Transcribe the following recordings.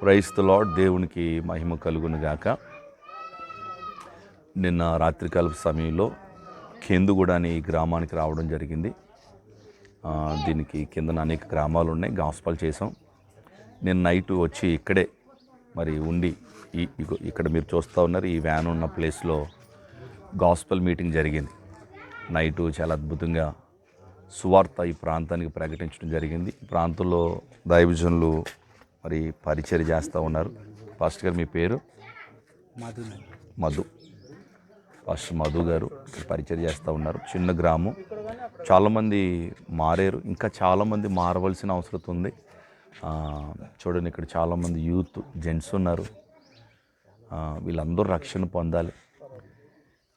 క్రైస్తలో దేవునికి మహిమ కలుగునుగాక నిన్న రాత్రికాల సమయంలో కేందుగూడ అనే ఈ గ్రామానికి రావడం జరిగింది. దీనికి కిందన అనేక గ్రామాలు ఉన్నాయి గాస్పల్ చేసాం నేను నైట్ వచ్చి ఇక్కడే మరి ఉండి ఈ ఇగో ఇక్కడ మీరు చూస్తూ ఉన్నారు ఈ వ్యాన్ ఉన్న ప్లేస్లో గాస్పల్ మీటింగ్ జరిగింది. నైటు చాలా అద్భుతంగా సువార్త ఈ ప్రాంతానికి ప్రకటించడం జరిగింది. ఈ ప్రాంతంలో దైవజనులు మరి పరిచయం చేస్తూ ఉన్నారు. పాస్టర్ గారు మీ పేరు? మధు పాస్టర్ మధు. గారు పరిచయం చేస్తూ ఉన్నారు. చిన్న గ్రామం. చాలామంది మారారు. ఇంకా చాలామంది మారవలసిన అవసరం ఉంది. చూడండి ఇక్కడ చాలామంది యూత్ జెంట్స్ ఉన్నారు. వీళ్ళందరూ రక్షణ పొందాలి.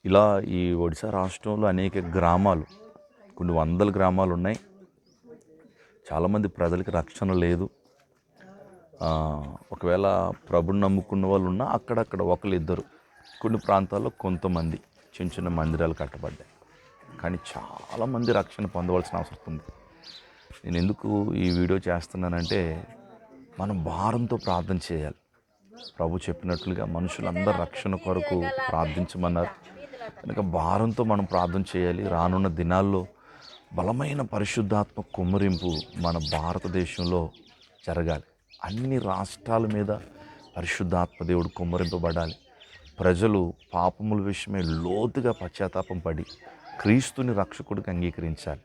ఇలా ఈ ఒడిశా రాష్ట్రంలో అనేక గ్రామాలు కొన్ని వందల గ్రామాలు ఉన్నాయి. చాలామంది ప్రజలకి రక్షణ లేదు. ఒకవేళ ప్రభుని నమ్ముకున్న వాళ్ళు ఉన్నా అక్కడక్కడ ఒకరు ఇద్దరు కొన్ని ప్రాంతాల్లో కొంతమంది చిన్న చిన్న మందిరాలు కట్టబడ్డాయి. కానీ చాలామంది రక్షణ పొందవలసిన అవసరం ఉంది. నేను ఎందుకు ఈ వీడియో చేస్తున్నానంటే మనం భారంతో ప్రార్థన చేయాలి. ప్రభు చెప్పినట్లుగా మనుషులందరూ రక్షణ కొరకు ప్రార్థించమన్నారు. కనుక భారంతో మనం ప్రార్థన చేయాలి. రానున్న దినాల్లో బలమైన పరిశుద్ధాత్మ కుమ్మరింపు మన భారతదేశంలో జరగాలి. అన్ని రాష్ట్రాల మీద పరిశుద్ధాత్మదేవుడు కుమ్మరింపబడాలి. ప్రజలు పాపముల విషయమే లోతుగా పశ్చాత్తాపం పడి క్రీస్తుని రక్షకుడికి అంగీకరించాలి.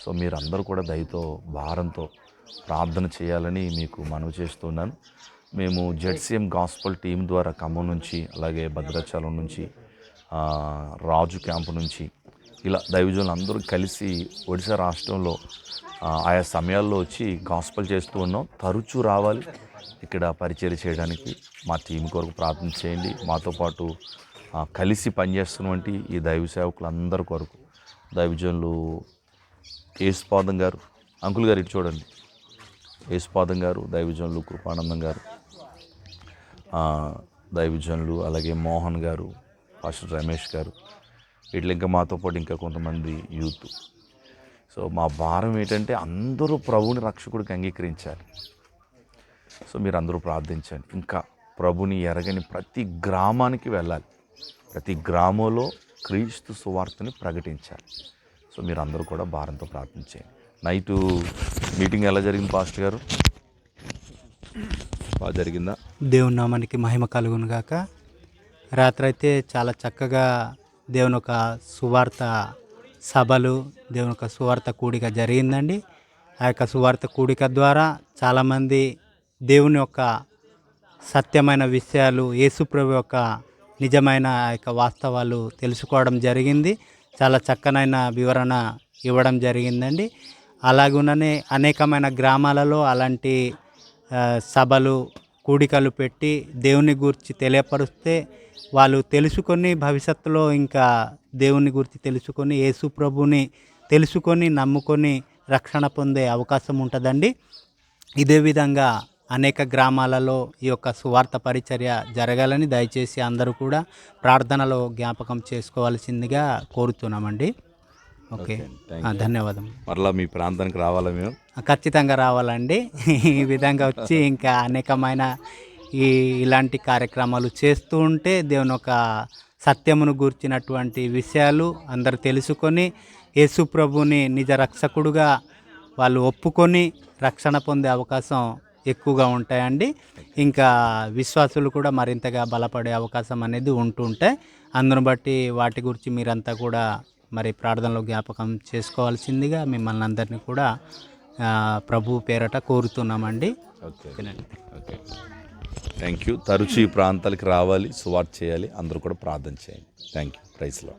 సో మీరందరూ కూడా దయతో భారంతో ప్రార్థన చేయాలని మీకు మనవి చేస్తున్నాను. మేము జెడ్సీఎం గాస్పల్ టీం ద్వారా ఖమ్మం నుంచి అలాగే భద్రాచలం నుంచి రాజు క్యాంపు నుంచి ఇలా దైవజనులు అందరూ కలిసి ఒడిశా రాష్ట్రంలో ఆయా సమయాల్లో వచ్చి గాస్పల్ చేస్తూ ఉన్నాం. తరచూ రావాలి. ఇక్కడ పరిచయం చేయడానికి మా టీం కొరకు ప్రార్థన చేయండి. మాతో పాటు కలిసి పనిచేస్తున్నటువంటి ఈ దైవ సేవకులందరి కొరకు దైవజనులు యేసుపాదం గారు అంకుల్ గారు ఇటు చూడండి. యేసుపాదం గారు దైవజనులు కృపానందం గారు దైవజనులు అలాగే మోహన్ గారు పాస్టర్ రమేష్ గారు ఇట్లా ఇంకా మాతో పాటు ఇంకా కొంతమంది యూత్. సో మా భారం ఏంటంటే అందరూ ప్రభుని రక్షకుడికి అంగీకరించాలి. సో మీరు అందరూ ప్రార్థించండి. ఇంకా ప్రభుని ఎరగని ప్రతి గ్రామానికి వెళ్ళాలి. ప్రతి గ్రామంలో క్రీస్తు సువార్తని ప్రకటించాలి. సో మీరు అందరూ కూడా భారంతో ప్రార్థించండి నైటు మీటింగ్ ఎలా జరిగింది పాస్టర్ గారు? బాగా జరిగిందా? దేవుని నామానికి మహిమ కలుగును గాక. రాత్రి అయితే చాలా చక్కగా దేవుని ఒక సువార్త సభలు దేవుని యొక్క సువార్త కూడిక జరిగిందండి. ఆ యొక్క సువార్త కూడిక ద్వారా చాలామంది దేవుని యొక్క సత్యమైన విషయాలు యేసుప్రభు యొక్క నిజమైన ఆ యొక్క వాస్తవాలు తెలుసుకోవడం జరిగింది. చాలా చక్కనైన వివరణ ఇవ్వడం జరిగిందండి. అలాగుననే అనేకమైన గ్రామాలలో అలాంటి సభలు కూడికలు పెట్టి దేవుని గురించి తెలియపరిస్తే వాళ్ళు తెలుసుకొని భవిష్యత్తులో ఇంకా దేవుని గురించి తెలుసుకొని యేసు ప్రభుని తెలుసుకొని నమ్ముకొని రక్షణ పొందే అవకాశం ఉంటుందండి. ఇదే విధంగా అనేక గ్రామాలలో ఈ యొక్క సువార్త పరిచర్య జరగాలని దయచేసి అందరూ కూడా ప్రార్థనలో జ్ఞాపకం చేసుకోవాల్సిందిగా కోరుతున్నామండి. ఓకే. ధన్యవాదం. మరలా మీ ప్రాంతానికి రావాలా మేము? ఖచ్చితంగా రావాలండి. ఈ విధంగా వచ్చి ఇంకా అనేకమైన ఈ ఇలాంటి కార్యక్రమాలు చేస్తూ ఉంటే దేవుని ఒక సత్యమును గూర్చినటువంటి విషయాలు అందరు తెలుసుకొని యేసు ప్రభుని నిజ రక్షకుడుగా వాళ్ళు ఒప్పుకొని రక్షణ పొందే అవకాశం ఎక్కువగా ఉంటాయండి. ఇంకా విశ్వాసులు కూడా మరింతగా బలపడే అవకాశం అనేది ఉంటుంటాయి అందును బట్టి వాటి గురించి మీరంతా కూడా మరి ప్రార్థనలో జ్ఞాపకం చేసుకోవాల్సిందిగా మిమ్మల్ని అందరినీ కూడా ప్రభు పేరట కోరుతున్నామండి. ఓకే. థ్యాంక్ యూ తరచూ ఈ ప్రాంతాలకు రావాలి సువార్త చేయాలి అందరూ కూడా ప్రార్థన చేయండి. థ్యాంక్ యూ ప్రైస్లో